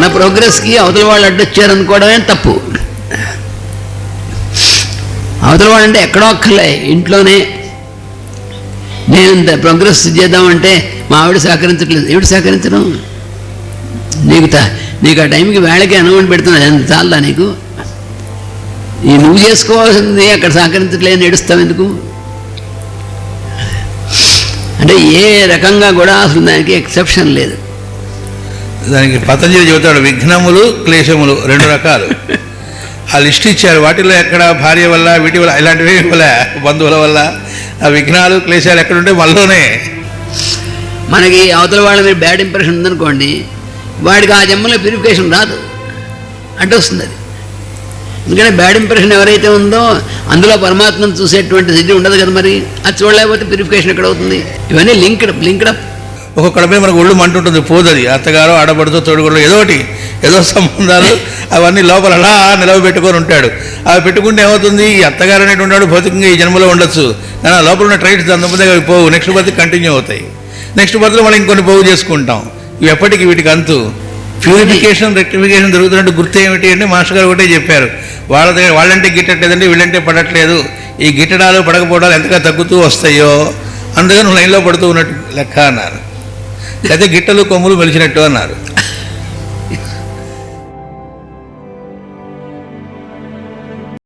మన ప్రోగ్రెస్కి అవతల వాళ్ళు అడ్డొచ్చారనుకోవడమే తప్పు. అవతల వాళ్ళు అంటే ఎక్కడో ఒక్కలే ఇంట్లోనే నేను ఇంత ప్రోగ్రెస్ చేద్దామంటే మా ఆవిడ సహకరించట్లేదు. ఏమిటి సహకరించడం? నీకు నీకు ఆ టైంకి వేళకి అనుమతి పెడుతున్నా. ఎంత చాలదా నీకు? ఈ నువ్వు చేసుకోవాల్సింది అక్కడ సహకరించట్లేదు ఏడుస్తావు ఎందుకు? అంటే ఏ రకంగా కూడా అసలు దానికి ఎక్సెప్షన్ లేదు. దానికి పతంజలి చెబుతాడు విఘ్నములు క్లేశములు రెండు రకాలు. ఆ లిస్ట్ ఇచ్చారు వాటిలో ఎక్కడ భార్య వల్ల వీటి వల్ల ఇలాంటివి వల్ల బంధువుల వల్ల ఆ విఘ్నాలు క్లేశాలు ఎక్కడుంటే మనలోనే మనకి అవతల వాళ్ళ మీద బ్యాడ్ ఇంప్రెషన్ ఉందనుకోండి వాడికి ఆ జన్మలో ప్యూరిఫికేషన్ రాదు. అంటే వస్తుంది అది. ఎందుకంటే బ్యాడ్ ఇంప్రెషన్ ఎవరైతే ఉందో అందులో పరమాత్మను చూసేటువంటి స్థితి ఉండదు కదా మరి. అది చూడలేకపోతే ప్యూరిఫికేషన్ ఎక్కడ అవుతుంది ఇవన్నీ లింక్డ్ లింక్డ్ అప్ ఒక్కొక్కడమే మనకు ఒళ్ళు మంటుంటుంది పోదది. అత్తగారు ఆడబడితో తోడుగోడు ఏదో ఒకటి ఏదో సంబంధాలు అవన్నీ లోపల అలా నిలవబెట్టుకొని ఉంటాడు. అవి పెట్టుకుంటే ఏమవుతుంది? ఈ అత్తగారు అనేటువంటి వాడు భౌతికంగా ఈ జన్మలో ఉండొచ్చు. కానీ ఆ లోపల ఉన్న ట్రైట్స్ అంతమంది అవి పోవు. నెక్స్ట్ బర్త్ కంటిన్యూ అవుతాయి. నెక్స్ట్ బతులు మనం ఇంకొన్ని పోగు చేసుకుంటాం. ఇవి ఎప్పటికీ వీటికి అంతు. ప్యూరిఫికేషన్ రెక్టిఫికేషన్ జరుగుతున్నట్టు గుర్తు ఏమిటి అంటే మాస్టర్ గారు ఒకటే చెప్పారు. వాళ్ళ దగ్గర వాళ్ళంటే గిట్టట్లేదండి వీళ్ళంటే పడట్లేదు. ఈ గిట్టడాలు పడకపోవడాలు ఎంతగా తగ్గుతూ వస్తాయో అందుకని లైన్లో పడుతూ ఉన్నట్టు లెక్క అన్నారు. అయితే గిట్టలు కొమ్ములు వెలిచినట్టు అన్నారు.